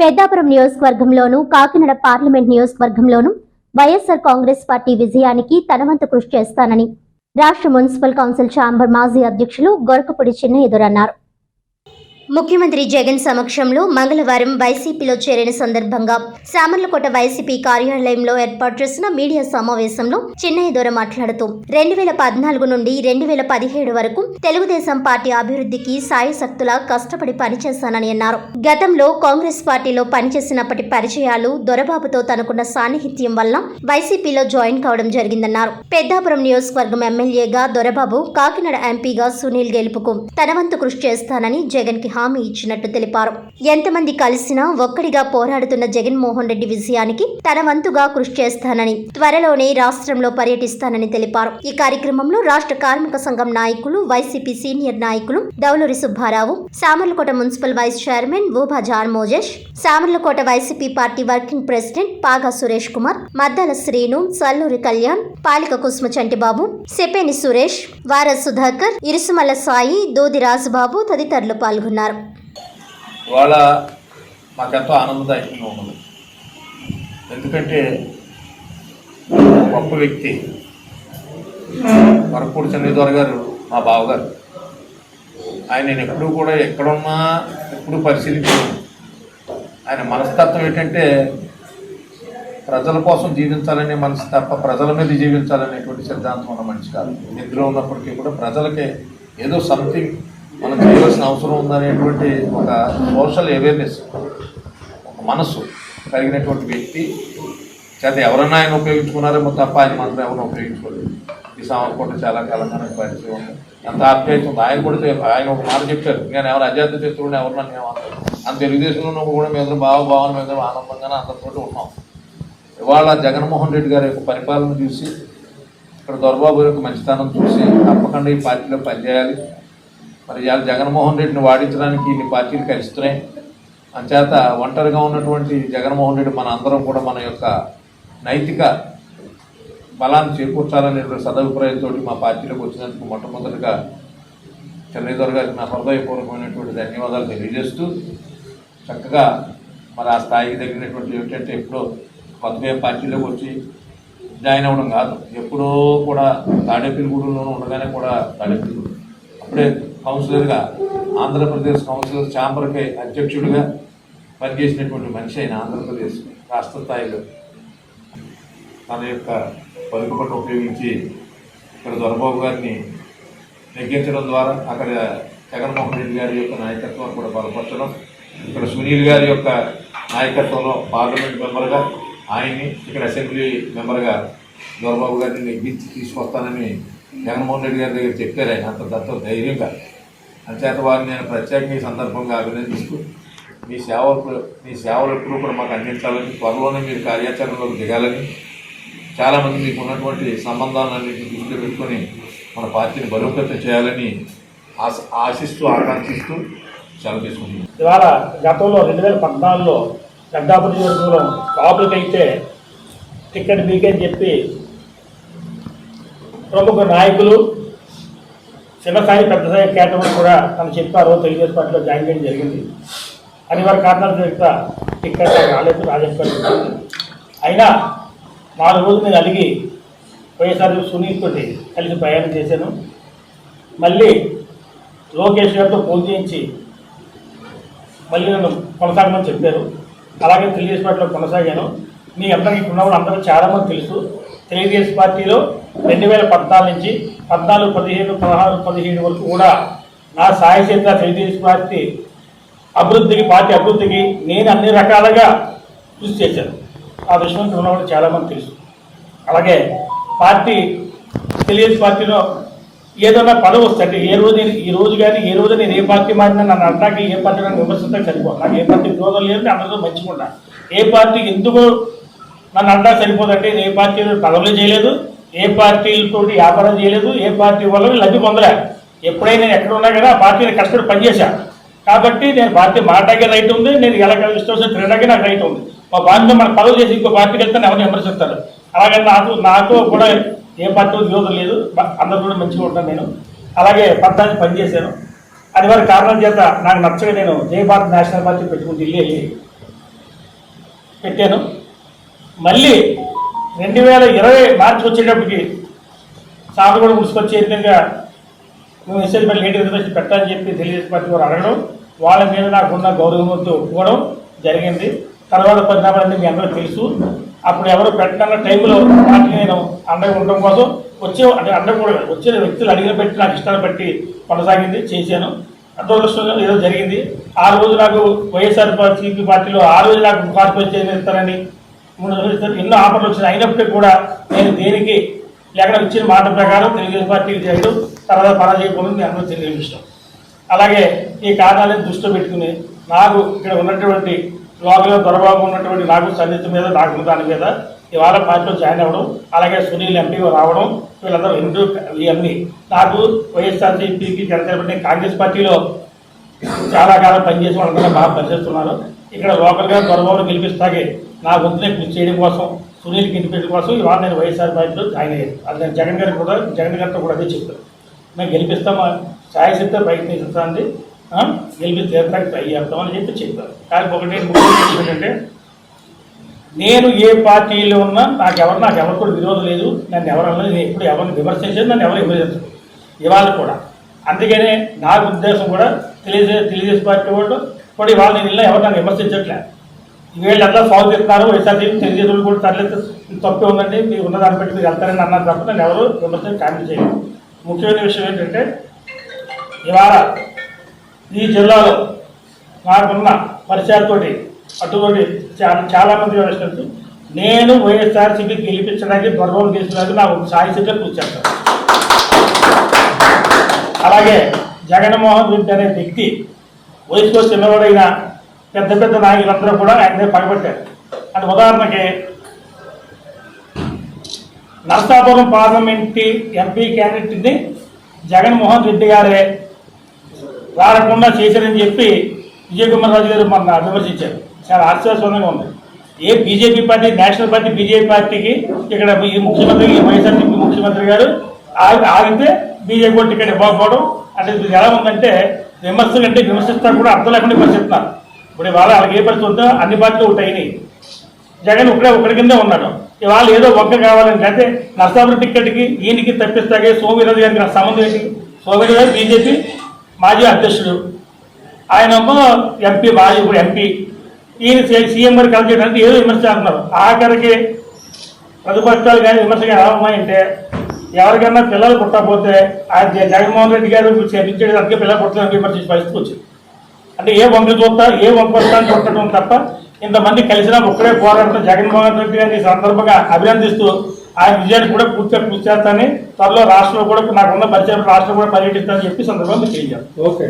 పెద్దాపురం నియోజకవర్గంలోను కాకినాడ పార్లమెంట్ నియోజకవర్గంలోను వైఎస్ఆర్ కాంగ్రెస్ పార్టీ విజయానికి తనవంతు కృషి చేస్తానని రాష్ట్ర మున్సిపల్ కౌన్సిల్ ఛాంబర్ మాజీ అధ్యక్షులు గొరకపూడి చిన్న ఎదురన్నారు. ముఖ్యమంత్రి జగన్ సమక్షంలో మంగళవారం వైసీపీలో చేరిన సందర్భంగా సామర్లకోట వైసీపీ కార్యాలయంలో ఏర్పాటు చేసిన మీడియా సమావేశంలో చిన్నయ్య దొర మాట్లాడుతూ రెండు వేల పద్నాలుగు నుండి రెండు వేల పదిహేడు వరకు తెలుగుదేశం పార్టీ అభివృద్ధికి సాయశక్తులా కష్టపడి పనిచేశానని అన్నారు. గతంలో కాంగ్రెస్ పార్టీలో పనిచేసినప్పటి పరిచయాలు దొరబాబుతో తనకున్న సాన్నిహిత్యం వల్ల వైసీపీలో జాయిన్ కావడం జరిగిందన్నారు. పెద్దాపురం నియోజకవర్గం ఎమ్మెల్యేగా దొరబాబు కాకినాడ ఎంపీగా సునీల్ గెలుపుకు తన వంతు కృషి చేస్తానని జగన్కి హామీ ఇచ్చినట్టు తెలిపారు. ఎంతమంది కలిసినా ఒక్కడిగా పోరాడుతున్న జగన్మోహన్ రెడ్డి విజయానికి తన వంతుగా కృషి చేస్తానని త్వరలోనే రాష్ట్రంలో పర్యటిస్తానని తెలిపారు. ఈ కార్యక్రమంలో రాష్ట్ర కార్మిక సంఘం నాయకులు వైసీపీ సీనియర్ నాయకులు Dauluri Subbarao Samarlakota municipal vice chairman Ubha John Mojesh Samarlakota YCP party working president Paga Suresh Kumar Maddala Srinu Salluri Kalyan పాలిక కుసుమ చంటిబాబు సెపేని సురేష్ వార సుధాకర్ ఇరుసుమల సాయి దోది రాజుబాబు తదితరులు పాల్గొన్నారు. ఇవాళ మాకెంతో ఆనందదాయకంగా ఉన్నది. ఎందుకంటే గొప్ప వ్యక్తి వరపూడి చంద్రద్వార గారు మా బావగారు. ఆయన నేను ఎప్పుడూ కూడా ఎక్కడున్నా ఎప్పుడు పరిశీలించాను. ఆయన మనస్తత్వం ఏంటంటే ప్రజల కోసం జీవించాలనే మనసు తప్ప ప్రజల మీద జీవించాలనేటువంటి సిద్ధాంతం ఉన్న మనిషి కాదు. నిద్ర ఉన్నప్పటికీ కూడా ప్రజలకే ఏదో సంథింగ్ మనం చేయవలసిన అవసరం ఉందనేటువంటి ఒక సోషల్ అవేర్నెస్ ఒక మనస్సు కలిగినటువంటి వ్యక్తి చేత ఎవరన్నా ఆయన ఉపయోగించుకున్నారేమో తప్ప ఆయన మాత్రం ఎవరు ఉపయోగించుకోలేదు. ఈ సామర్కోట చాలా కాలంగా నాకు పరిచయం ఉంది ఎంత ఆప్యాయత ఉంది. ఆయన కూడా ఆయన ఒక మాట చెప్పారు. నేను ఎవరు అజాత శత్రువుని ఎవరు నేను అంత తెలుగుదేశంలో ఉన్నప్పుడు కూడా మేము బావ భావన మీద ఆనందంగానే అందరితో ఉన్నాం. ఇవాళ జగన్మోహన్ రెడ్డి గారి యొక్క పరిపాలన చూసి ఇక్కడ దొరబాబు యొక్క మంచితనం చూసి తప్పకుండా ఈ పార్టీలో పనిచేయాలి. మరి ఇవాళ జగన్మోహన్ రెడ్డిని వాడించడానికి ఇన్ని పార్టీలు కలుస్తున్నాయి అంచేత ఒంటరిగా ఉన్నటువంటి జగన్మోహన్ రెడ్డి మన అందరం కూడా మన యొక్క నైతిక బలాన్ని చేకూర్చాలనేటువంటి సదభిప్రాయంతో మా పార్టీలోకి వచ్చినందుకు మొట్టమొదటిగా చెన్నైదొర గారికి నా హృదయపూర్వకమైనటువంటి ధన్యవాదాలు తెలియజేస్తూ చక్కగా మరి ఆ స్థాయికి తగినటువంటి ఏమిటంటే ఎప్పుడో కొత్తగా పార్టీలోకి వచ్చి జాయిన్ అవ్వడం కాదు. ఎప్పుడో కూడా తాడేపల్లిగూడెంలోనూ ఉండగానే కూడా తాడేపల్లిగూడెం. అప్పుడే కౌన్సిలర్గా ఆంధ్రప్రదేశ్ కౌన్సిలర్ ఛాంబర్కి అధ్యక్షుడిగా పనిచేసినటువంటి మనిషి అయిన ఆంధ్రప్రదేశ్ రాష్ట్ర స్థాయిలో. తన యొక్క పలుకుబడిని ఉపయోగించి ఇక్కడ దొరబాబు గారిని నెగ్గించడం ద్వారా అక్కడ జగన్మోహన్ రెడ్డి గారి యొక్క నాయకత్వం కూడా బలపరచడం ఇక్కడ సునీల్ గారి యొక్క నాయకత్వంలో పార్లమెంట్ మెంబర్గా ఆయన్ని ఇక్కడ అసెంబ్లీ మెంబర్గా దొరబాబు గారిని నెగ్గించి తీసుకొస్తానని జగన్మోహన్ రెడ్డి గారి దగ్గర చెప్పారు ఆయన. అంత దత్త ధైర్యంగా అంచేత వారిని నేను ప్రత్యేకంగా ఈ సందర్భంగా అభినందిస్తూ మీ సేవకు మీ సేవలు ఎప్పుడూ కూడా మాకు అందించాలని త్వరలోనే మీరు కార్యాచరణలోకి దిగాలని చాలామంది మీకు ఉన్నటువంటి సంబంధాలన్నింటినీ దృష్టిలో పెట్టుకొని మన పార్టీని బలోపేతం చేయాలని ఆశ ఆశిస్తూ ఆకాంక్షిస్తూ సెలవు తీసుకుంటున్నాం. ఇవాళ గతంలో రెండు వేల పద్నాలుగులో పెద్దాపురం నియోజకవర్గంలో కాపులకైతే టికెట్ మీకే చెప్పి ప్రముఖ నాయకులు చిన్నస్థాయి పెద్ద స్థాయి కేటగిరీ కూడా తను చెప్పారు తెలుగుదేశం పార్టీలో జాయిన్ చేయడం జరిగింది. అనివార్య కారణాల చేత టికెట్ నాకు రాలేదు రాజేష్ అయినా నాలుగు రోజులు నేను అడిగి వైఎస్ఆర్ సునీల్ తోటి కలిసి ప్రయాణం చేశాను. మళ్ళీ లోకేష్ గారితో ఫోన్ చేయించి మళ్ళీ నన్ను కొనసాగమని చెప్పారు. అలాగే తెలుగుదేశం పార్టీలో కొనసాగాను. మీ అందరికీ ఇక్కడ ఉన్న వాళ్ళు అందరూ చాలామంది తెలుసు. తెలుగుదేశం పార్టీలో రెండు వేల పద్నాలుగు నుంచి పద్నాలుగు పదిహేను పదహారు పదిహేడు వరకు కూడా నా సాయచేత తెలుగుదేశం పార్టీ అభివృద్ధికి పార్టీ అభివృద్ధికి నేను అన్ని రకాలుగా కృషి చేశాను. ఆ విషయం ఇక్కడ చాలామంది తెలుసు. అలాగే పార్టీ తెలుగుదేశం పార్టీలో ఏదైనా పదవి వస్తే అంటే ఏ రోజు నేను ఈ రోజు కానీ ఏ రోజు నేను ఏ పార్టీ మారినా నన్ను అంటాకి ఏ పార్టీ నన్ను విమర్శించడం సరిపోదు. నాకు ఏ పార్టీ విరోధం లేదు అందరితో మంచిగా ఏ పార్టీ ఎందుకు నన్ను అంటా సరిపోదంటే నేను ఏ పార్టీ పదవులు చేయలేదు. ఏ పార్టీలతో వ్యాపారం చేయలేదు ఏ పార్టీ వల్ల లబ్ధి పొందలే ఎప్పుడైనా నేను ఎక్కడ ఉన్నా కదా ఆ పార్టీని కష్టపడి పనిచేశాను కాబట్టి నేను పార్టీ మాట్లాడే రైట్ ఉంది నేను ఎలా కలిసి వస్తే తినడానికి నాకు రైట్ ఉంది. మా పార్టీ మన పదవి చేసి ఇంకో పార్టీకి వెళ్తే ఎవరిని విమర్శిస్తారు? అలాగే నాకు నాకు కూడా ఏ పార్టీ విరోధం లేదు అందరూ కూడా మంచిగా ఉంటాను నేను. అలాగే పద్నాలుగు పనిచేశాను. అది వారి కారణం చేత నాకు నచ్చక నేను జై భారత్ నేషనల్ పార్టీ పెట్టుకుని ఢిల్లీ వెళ్ళి పెట్టాను. మళ్ళీ రెండు వేల ఇరవై మార్చి వచ్చేటప్పటికి సాగుగూడ ముసుకొచ్చే విధంగా మేము ఎస్ఎల్పల్లి లేట్ రిజర్వేషన్ పెట్టాలని చెప్పి తెలుగుదేశం పార్టీ వారు అడగడం వాళ్ళ మీద నాకున్న గౌరవంతో ఒప్పుకోవడం జరిగింది. తర్వాత పరిణామాలన్నీ మీ అందరూ తెలుసు. అప్పుడు ఎవరు పెట్టన్న టైంలో వాటికి నేను అండగా ఉండడం కోసం వచ్చే అంటే అండకూడదు కూడా వచ్చిన వ్యక్తులు అడిగిన పెట్టి నాకు ఇష్టాన్ని బట్టి కొనసాగింది చేశాను. అదృష్టంగా ఏదో జరిగింది. ఆ రోజు నాకు వైఎస్ఆర్ పార్టీ పార్టీలో ఆ రోజు నాకు పార్టీ చైర్మన్ మూడు రోజులు ఎన్నో ఆఫర్లు వచ్చినాయి. అయినప్పటికీ కూడా నేను దేనికి లేకుండా ఇచ్చిన మాట ప్రకారం తెలుగుదేశం పార్టీకి చేయడం తర్వాత పరాజయపోవడం మీ అందరూ తెలియని ఇష్టం అలాగే ఈ కారణాలను దృష్టిలో పెట్టుకుని నాకు ఇక్కడ ఉన్నటువంటి లోకల్ దొరబాబు ఉన్నటువంటి నాకు సన్నిహిత మీద నాకు దాని మీద ఇవాళ పార్టీలో జాయిన్ అవ్వడం అలాగే సునీల్ ఎంపీ రావడం వీళ్ళందరూ హిందూ ఇవన్నీ. నాకు వైఎస్ఆర్సీపీకి జనసేన పార్టీ కాంగ్రెస్ పార్టీలో చాలా కాలం పనిచేసి వాళ్ళందరూ బాగా పనిచేస్తున్నారు ఇక్కడ లోకల్గా దొరబాబును గెలిపిస్తాగే నా వంతునే కృషి చేయడం కోసం సునీల్ గెలిపించడం కోసం ఇవాళ నేను వైఎస్ఆర్ పార్టీలో జాయిన్ అయ్యాను. అది నేను జగన్ గారికి కూడా జగన్ గారితో కూడా అదే చెప్తాను మేము గెలిపిస్తామా? ఛాయసిస్తే ప్రయత్నిస్తుంది గెలిపి తీర్థానికి ట్రై చేస్తామని చెప్పి చెప్పారు. కానీ ఒకటి ఏంటంటే నేను ఏ పార్టీలో ఉన్నా నాకు ఎవరు నాకు ఎవరు కూడా విరోధం లేదు. నన్ను ఎవరన్నా నేను ఎప్పుడు ఎవరిని విమర్శించేది నన్ను ఎవరు విమర్శించదు ఇవాళ కూడా. అందుకనే నా ఉద్దేశం కూడా తెలియజే తెలుగుదేశం పార్టీ వాళ్ళు కూడా ఇవాళ నేను ఇలా ఎవరు నన్ను విమర్శించట్లేదు వీళ్ళంతా సాల్వ్ చేస్తున్నారు. వైఎస్ఆర్ తెలుగుదేశం కూడా తరలేదు తప్పే ఉందండి. మీరు ఉన్న దాన్ని బట్టి మీరు వెళ్తారని అన్నారు తప్ప నేను ఎవరు విమర్శన కామెంట్ చేయలేదు. ముఖ్యమైన విషయం ఏంటంటే ఇవాళ ఈ జిల్లాలో నాకున్న పరిచయాలతోటి అటువంటి చాలా చాలామంది వ్యవస్థలు నేను వైఎస్ఆర్సీపీ గెలిపించడానికి గొడవలు తీసుకున్నది నా ఒక సాయశక్తిగా కృషి చేస్తాను. అలాగే జగన్మోహన్ రెడ్డి అనే వ్యక్తి వయసులో చిన్నవాడైన పెద్ద పెద్ద నాయకులందరూ కూడా ఆయన పడబట్టారు అంటే ఉదాహరణకి నర్సాపురం పార్లమెంట్ ఎంపీ క్యాండిడేట్ని జగన్మోహన్ రెడ్డి గారే రాకుండా చేశారని చెప్పి విజయ్ కుమార్ రాజు గారు మొన్న విమర్శించారు. చాలా ఆశ్చర్యకరంగా ఉంది. ఏ BJP party national party BJP పార్టీకి ఇక్కడ ఈ ముఖ్యమంత్రి వైఎస్ఆర్సీపీ ముఖ్యమంత్రి గారు ఆగితే బీజేపీ కూడా టికెట్ ఇవ్వకపోవడం అంటే ఎలా ఉందంటే విమర్శలు అంటే విమర్శిస్తారు కూడా అర్థం లేకుండా విమర్శిస్తున్నారు. ఇప్పుడు ఇవాళ వాళ్ళకి ఏ పరిస్థితి ఉందో అన్ని పార్టీలు ఉంటాయి జగన్ ఒకడే ఒకటి కిందే ఉన్నాడు. ఇవాళ ఏదో ఒక్క కావాలని అయితే నర్సాపురం టిక్కెట్కి ఈయనకి తప్పిస్తాగే సోమిరాజు గారికి నాకు సంబంధం ఏంటి? సోమిరాజు గారు బీజేపీ మాజీ అధ్యక్షుడు. ఆయనమ్మ ఎంపీ మాజీ ఇప్పుడు ఎంపీ. ఈయన సీఎం గారు కలిసి చేయడానికి ఏదో విమర్శ అంటున్నారు ఆఖరికి ప్రతిపక్షాలు కానీ విమర్శగా ఎలా ఉన్నాయంటే ఎవరికైనా పిల్లలు పుట్టకపోతే ఆయన జ- జగన్మోహన్ రెడ్డి గారు చేపించేది అందుకే పిల్లలు పుట్టడానికి విమర్శించే పరిస్థితి వచ్చింది. అంటే ఏ వంక చూస్తా ఏ వంక అని చూడటం తప్ప ఇంతమంది కలిసినా ఒక్కడే పోరాటం జగన్మోహన్ రెడ్డి గారిని సందర్భంగా అభినందిస్తూ ఆయన విజయాన్ని కూడా పూర్తిగా పూర్తి చేస్తానని త్వరలో రాష్ట్రంలో కూడా నాకున్న పరిచయం రాష్ట్రం కూడా పర్యటిస్తానని చెప్పి సందర్భంగా తెలియజేస్తాను. ఓకే.